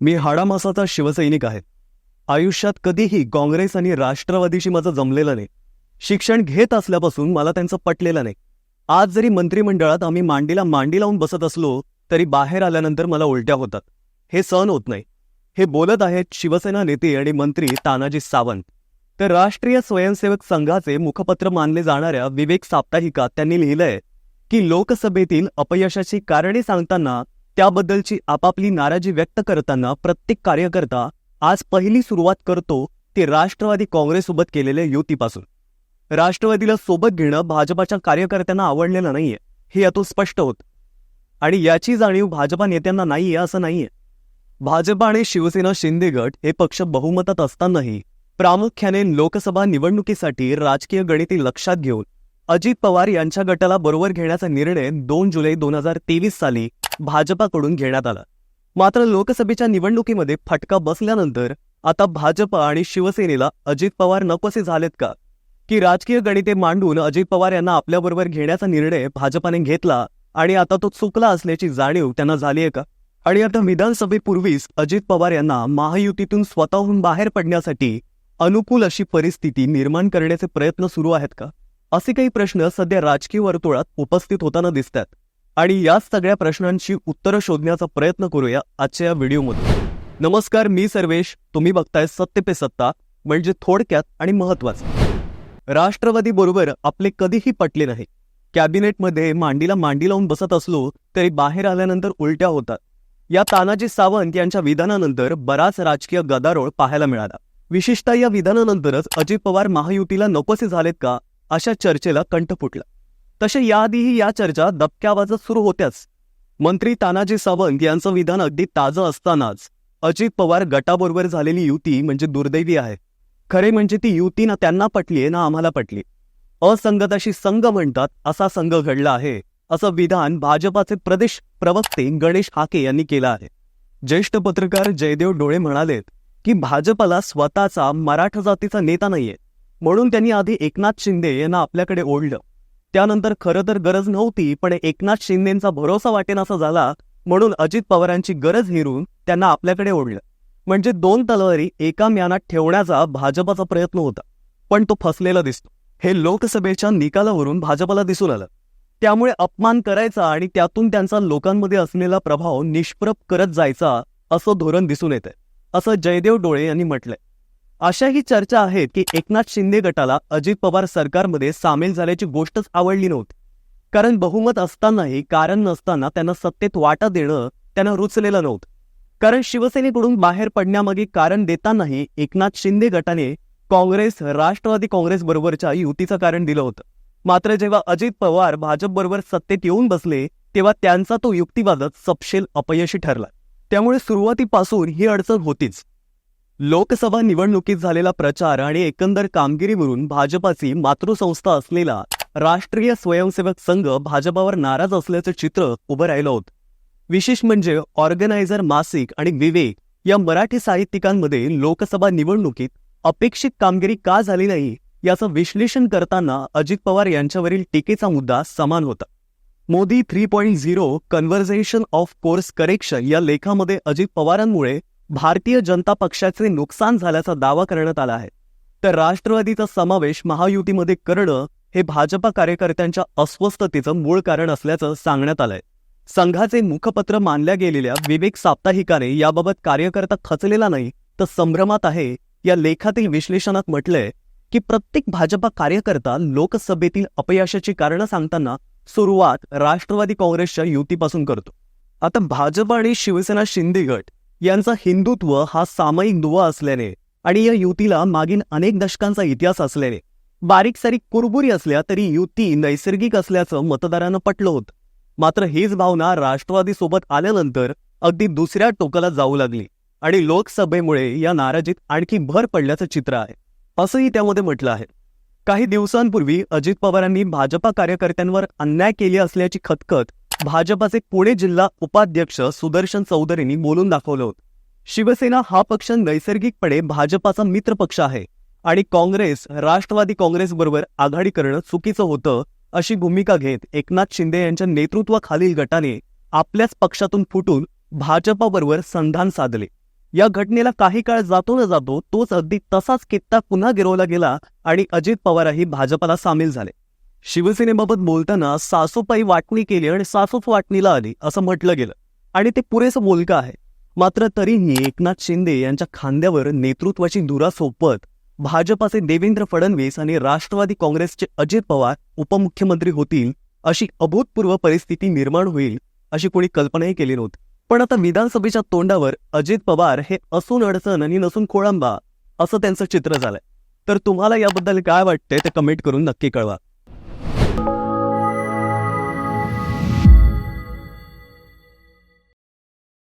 मी हाडामासाचा शिवसैनिक आहे. आयुष्यात कधीही काँग्रेस आणि राष्ट्रवादीशी माझं जमलेलं नाही. शिक्षण घेत असल्यापासून मला त्यांचं पटलेलं नाही. आज जरी मंत्रिमंडळात आम्ही मांडीला मांडी लावून बसत असलो तरी बाहेर आल्यानंतर मला उलट्या होतात. हे सहन होत नाही. हे बोलत आहेत शिवसेना नेते आणि मंत्री तानाजी सावंत. तर राष्ट्रीय स्वयंसेवक संघाचे मुखपत्र मानले जाणाऱ्या विवेक साप्ताहिकात त्यांनी लिहिलंय की लोकसभेतील अपयशाची कारणे सांगताना त्याबद्दलची आपापली नाराजी व्यक्त करताना प्रत्येक कार्यकर्ता आज पहिली सुरुवात करतो ती राष्ट्रवादी काँग्रेससोबत केलेल्या युतीपासून. राष्ट्रवादीला सोबत घेणं भाजपाच्या कार्यकर्त्यांना आवडलेलं नाहीये हे यातून स्पष्ट होत. आणि याची जाणीव भाजपा नेत्यांना नाहीये असं नाहीये. भाजपा आणि शिवसेना शिंदे गट हे पक्ष बहुमतात असतानाही प्रामुख्याने लोकसभा निवडणुकीसाठी राजकीय गणिती लक्षात घेऊन अजित पवार यांच्या गटाला बरोबर घेण्याचा निर्णय दोन जुलै दोन हजार तेवीस साली भाजपाकडून घेण्यात आला. मात्र लोकसभेच्या निवडणुकीमध्ये फटका बसल्यानंतर आता भाजपा आणि शिवसेनेला अजित पवार नकोसे झालेत का? की राजकीय गणिते मांडून अजित पवार यांना आपल्याबरोबर घेण्याचा निर्णय भाजपाने घेतला आणि आता तो चुकला असल्याची जाणीव त्यांना झाली आहे का? आणि आता विधानसभेपूर्वीच अजित पवार यांना महायुतीतून स्वतःहून बाहेर पडण्यासाठी अनुकूल अशी परिस्थिती निर्माण करण्याचे प्रयत्न सुरू आहेत का? असे काही प्रश्न सध्या राजकीय वर्तुळात उपस्थित होताना दिसतात. आणि याच सगळ्या प्रश्नांची उत्तरं शोधण्याचा प्रयत्न करूया आजच्या या व्हिडिओमध्ये. नमस्कार मी सर्वेश. तुम्ही बघताय सत्य पे सत्ता म्हणजे थोडक्यात आणि महत्वाचं राष्ट्रवादी बरोबर आपले कधीही पटले नाही. कॅबिनेटमध्ये मांडीला मांडी लावून बसत असलो तरी बाहेर आल्यानंतर उलट्या होतात. या तानाजी सावंत यांच्या विधानानंतर बराच राजकीय गदारोळ पाहायला मिळाला. विशेषतः या विधानानंतरच अजित पवार महायुतीला नकोसे झालेत का अशा चर्चेला कंठ फुटला. तसे याआधीही या चर्चा दबक्यावाजत सुरू होत्याच. मंत्री तानाजी सावंत यांचं विधान अगदी ताजं असतानाच अजित पवार गटाबरोबर झालेली युती म्हणजे दुर्दैवी आहे. खरे म्हणजे ती युती ना त्यांना पटलीये ना आम्हाला पटली. असंगताशी संघ म्हणतात असा संघ घडला आहे असं विधान भाजपाचे प्रदेश प्रवक्ते गणेश हाके यांनी केलं आहे. ज्येष्ठ पत्रकार जयदेव डोळे म्हणालेत की भाजपला स्वतःचा मराठा जातीचा नेता नाहीये म्हणून त्यांनी आधी एकनाथ शिंदे यांना आपल्याकडे ओढलं. त्यानंतर खरं तर गरज नव्हती पण एकनाथ शिंदेचा भरोसा वाटेनासा झाला म्हणून अजित पवारांची गरज हेरून त्यांना आपल्याकडे ओढलं. म्हणजे दोन तलवारी एका म्यानात ठेवण्याचा भाजपाचा प्रयत्न होता पण तो फसलेला दिसतो. हे लोकसभेच्या निकालावरून भाजपाला दिसून आलं. त्यामुळे अपमान करायचा आणि त्यातून त्यांचा लोकांमध्ये असलेला प्रभाव निष्प्रभ करत जायचा असं धोरण दिसून येतंय असं जयदेव डोळे यांनी म्हटलंय. अशाही चर्चा आहेत की एकनाथ शिंदे गटाला अजित पवार सरकारमध्ये सामील झाल्याची गोष्टच आवडली नव्हती. कारण बहुमत असतानाही कारण नसताना त्यांना सत्तेत वाटा देणं त्यांना रुचलेलं नव्हतं. कारण शिवसेनेकडून बाहेर पडण्यामागे कारण देतानाही एकनाथ शिंदे गटाने काँग्रेस राष्ट्रवादी काँग्रेस बरोबरच्या युतीचं कारण दिलं होतं. मात्र जेव्हा अजित पवार भाजपबरोबर सत्तेत येऊन बसले तेव्हा त्यांचा तो युक्तिवादच सपशेल अपयशी ठरला. त्यामुळे सुरुवातीपासून ही अडचण होतीच. लोकसभा निवडणुकीत झालेला प्रचार आणि एकंदर कामगिरीवरून भाजपाची मातृसंस्था असलेला राष्ट्रीय स्वयंसेवक संघ भाजपावर नाराज असल्याचं चित्र उभं राहिलं होतं. विशेष म्हणजे ऑर्गनायझर मासिक आणि विवेक या मराठी साहित्यिकांमध्ये लोकसभा निवडणुकीत अपेक्षित कामगिरी का झाली नाही याचं विश्लेषण करताना अजित पवार यांच्यावरील टीकेचा मुद्दा समान होता. Modi three point zero conversation of course correction या लेखामध्ये अजित पवारांमुळे भारतीय जनता पक्षाचे नुकसान झाल्याचा दावा करण्यात आला आहे. तर राष्ट्रवादीचा समावेश महायुतीमध्ये करणं हे भाजपा कार्यकर्त्यांच्या अस्वस्थतेचं मूळ कारण असल्याचं सांगण्यात आलंय. संघाचे मुखपत्र मानल्या गेलेल्या विवेक साप्ताहिकाने याबाबत कार्यकर्ता खचलेला नाही तर संभ्रमात आहे या लेखातील विश्लेषणात म्हटलंय की प्रत्येक भाजपा कार्यकर्ता लोकसभेतील अपयशाची कारणं सांगताना सुरुवात राष्ट्रवादी काँग्रेसच्या युतीपासून करतो. आता भाजप आणि शिवसेना शिंदे गट यांचा हिंदुत्व हा सामायिक दुवा असल्याने आणि या युतीला मागील अनेक दशकांचा इतिहास असल्याने बारीक सारीक कुरबुरी असल्या तरी युती नैसर्गिक असल्याचं मतदारांना पटलं होतं. मात्र हीच भावना राष्ट्रवादीसोबत आल्यानंतर अगदी दुसऱ्या टोकाला जाऊ लागली आणि लोकसभेमुळे या नाराजीत आणखी भर पडल्याचं चित्र आहे. असंही त्यामध्ये म्हटलं आहे. काही दिवसांपूर्वी अजित पवारांनी भाजपा कार्यकर्त्यांवर अन्याय केली असल्याची खतखत भाजपाचे पुणे जिल्हा उपाध्यक्ष सुदर्शन चौधरींनी बोलून दाखवलं होतं. शिवसेना हा पक्ष नैसर्गिकपणे भाजपाचा मित्रपक्ष आहे आणि काँग्रेस राष्ट्रवादी काँग्रेसबरोबर आघाडी करणं चुकीचं होतं अशी भूमिका घेत एकनाथ शिंदे यांच्या नेतृत्वाखालील गटाने आपल्याच पक्षातून फुटून भाजपाबरोबर संधान साधले. या घटनेला काही काळ जातो न जातो तोच अगदी तसाच कित्ता पुन्हा गिरवला गेला आणि अजित पवारही भाजपाला सामील झाले. शिवसेनेबाबत बोलताना सासूपाई वाटणी केली आणि सासूप वाटणीला आली असं म्हटलं गेलं. आणि ते पुरेसं बोलकं आहे. मात्र तरीही एकनाथ शिंदे यांच्या खांद्यावर नेतृत्वाची धुरा सोपत भाजपाचे देवेंद्र फडणवीस आणि राष्ट्रवादी काँग्रेसचे अजित पवार उपमुख्यमंत्री होतील अशी अभूतपूर्व परिस्थिती निर्माण होईल अशी कोणी कल्पनाही केली नव्हती. पण आता विधानसभेच्या तोंडावर अजित पवार हे असून अडचण आणि नसून खोळंबा असं त्यांचं चित्र झालंय. तर तुम्हाला याबद्दल काय वाटतंय ते कमेंट करून नक्की कळवा.